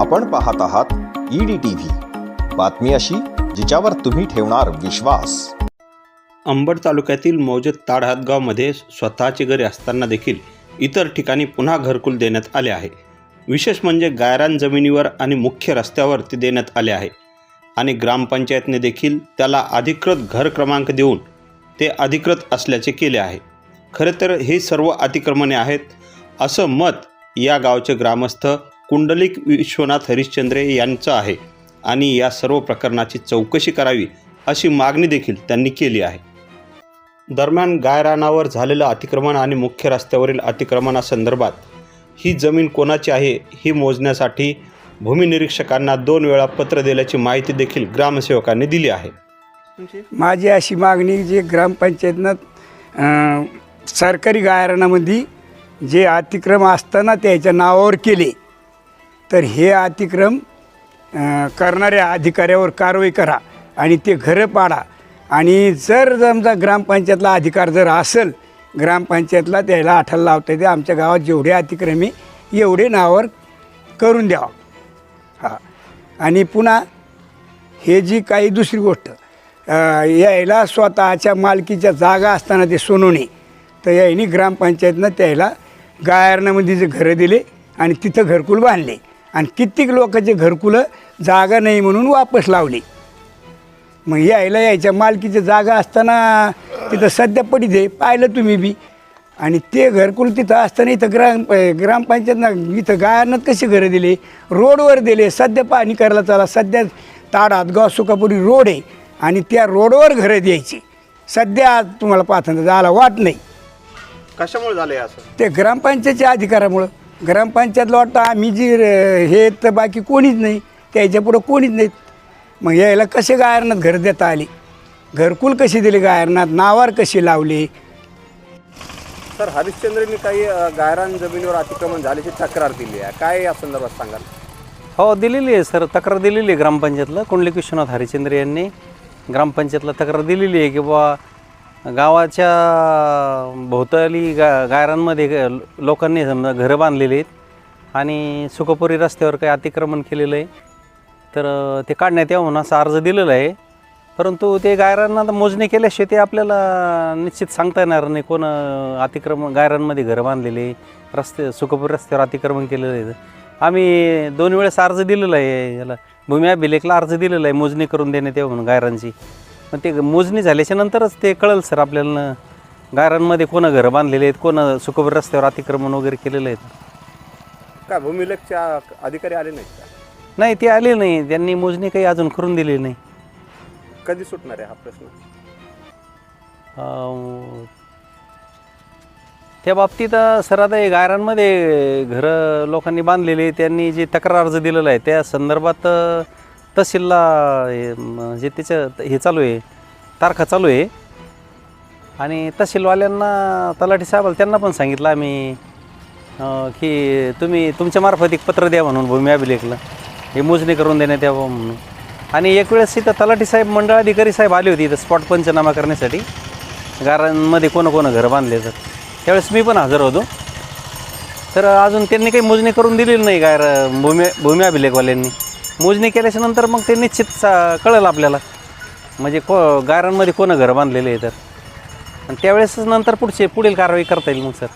आपण पाहत आहात ईडी टीव्ही बातमी अशी जिच्यावर तुम्ही ठेवणार विश्वास. अंबड तालुक्यातील मौजत ताडहातगावमध्ये स्वतःचे घरे असताना देखील इतर ठिकाणी पुन्हा घरकुल देण्यात आले आहे. विशेष म्हणजे गायरान जमिनीवर आणि मुख्य रस्त्यावर ते देण्यात आले आहे. आणि ग्रामपंचायतने देखील त्याला अधिकृत घर क्रमांक देऊन ते अधिकृत असल्याचे केले आहे. खरं तर हे सर्व अतिक्रमणे आहेत असं मत या गावचे ग्रामस्थ कुंडलिक विश्वनाथ हरिश्चंद्रे यांचं आहे आणि या सर्व प्रकरणाची चौकशी करावी अशी मागणी देखील त्यांनी केली आहे. दरम्यान गायरानावर झालेलं अतिक्रमण आणि मुख्य रस्त्यावरील अतिक्रमणासंदर्भात ही जमीन कोणाची आहे ही मोजण्यासाठी भूमिनिरीक्षकांना दोन वेळा पत्र दिल्याची माहिती देखील ग्रामसेवकांनी दिली आहे. माझी अशी मागणी जे ग्रामपंचायतनं सरकारी गायरानामध्ये जे अतिक्रम असताना त्याच्या नावावर केले. तर हे अतिक्रम करणाऱ्या अधिकाऱ्यावर कारवाई करा आणि ते घरं पाडा. आणि जर समजा ग्रामपंचायतला अधिकार जर असेल ग्रामपंचायतला त्याला आठाला लावता येते. आमच्या गावात जेवढे अतिक्रमी एवढे नावावर करून द्यावा. हा. आणि पुन्हा हे जी काही दुसरी गोष्ट यायला स्वतःच्या मालकीच्या जागा असताना ते सोनवणे तर यायनी ग्रामपंचायतनं त्याला गायरणामध्ये जे घरं दिले आणि तिथं घरकुल बांधले. आणि कित्येक लोकांचे घरकुलं जागा नाही म्हणून वापस लावले. मग यायला यायच्या मालकीच्या जागा असताना तिथं सध्या पडी दे पाहिलं तुम्ही बी. आणि ते घरकुल तिथं असताना इथं ग्राम ग्रामपंचायतनं इथं गायांना कसे घरं दिले? रोडवर दिले सध्या पाणी करायला चला सध्या ताड हातगाव सुकापुरी रोड आहे आणि त्या रोडवर घरं द्यायची. सध्या आज तुम्हाला पाहताना जायला वाट नाही. कशामुळे झालं असं? ते ग्रामपंचायतच्या अधिकारामुळं. ग्रामपंचायतला वाटतं आम्ही जी र- हे तर बाकी कोणीच नाही. त्याच्या पुढं कोणीच नाहीत. मग यायला कसे गायरनात घर देता आले? घरकुल कसे दिले गायरनात नावार कशी लावले? सर हरिश्चंद्रनी काही अ, गायरान जमिनीवर अतिक्रमण झाल्याची तक्रार दिली आहे. काय या संदर्भात सांगाल? हो दिलेली आहे सर. तक्रार दिलेली आहे ग्रामपंचायतला. कुंडलिक विश्वनाथ हरिचंद्र यांनी ग्रामपंचायतला तक्रार दिलेली आहे की बुवा गावाच्या भोवताली गा गायरांमध्ये ग- लोकांनी समजा घरं बांधलेली आहेत आणि सुखपुरी रस्त्यावर काही अतिक्रमण केलेलं आहे. तर ते काढण्यात यावं असा अर्ज दिलेला आहे. परंतु ते गायरांना आता मोजणी केल्याशिवाय ते आपल्याला निश्चित सांगता येणार नाही कोण अतिक्रमण गायरांमध्ये घरं बांधलेले रस्ते सुखपुरी रस्त्यावर अतिक्रमण केलेलं आहे. आम्ही दोन वेळेस अर्ज दिलेला आहे याला भूमी अभिलेखला अर्ज दिलेला आहे मोजणी करून देण्यात यावं म्हणून गायरांची. पण ते मोजणी झाल्याच्या नंतरच ते कळेल सर आपल्याला गायरांमध्ये कोणं घरं बांधलेले आहेत कोणं सुखपुरी रस्त्यावर अतिक्रमण वगैरे केलेलं आहेत? काय भूमिलेखच्या अधिकारी आले नाहीत का? नाही ते आले नाही. त्यांनी मोजणी काही अजून करून दिली नाही. कधी सुटणार आहे हा प्रश्न? अं, त्या बाबतीत अं, सर आता हे गायरांमध्ये घरं लोकांनी बांधलेली त्यांनी जे तक्रार अर्ज दिलेला आहे त्या संदर्भात अं, तहसीलला हे, त्याचं हे चालू आहे तारखा चालू आहे. आणि तहसीलवाल्यांना तलाठी साहेबाला त्यांना पण सांगितलं आम्ही अं, की तुम्ही तुमच्यामार्फत एक पत्र द्या म्हणून भूमी अभिलेखला. हे मोजणी करून देण्यात यावं म्हणून. आणि एक वेळेस इथं तलाठी साहेब मंडळाधिकारी साहेब आले होते इथं स्पॉट पंचनामा करण्यासाठी. गारांमध्ये कोणं कोणं घरं बांधले तर. त्यावेळेस मी पण हजर होतो. तर अजून त्यांनी काही मोजणी करून दिलेली नाही गार भूमी भूमी अभिलेखवाल्यांनी. मोजणी केल्याच्यानंतर मग ते निश्चित सा- कळेल आपल्याला. म्हणजे को गारांमध्ये कोणं घरं बांधलेले आहे तर? आणि त्यावेळेसच नंतर पुढचे पुढील कारवाई करता येईल मग सर.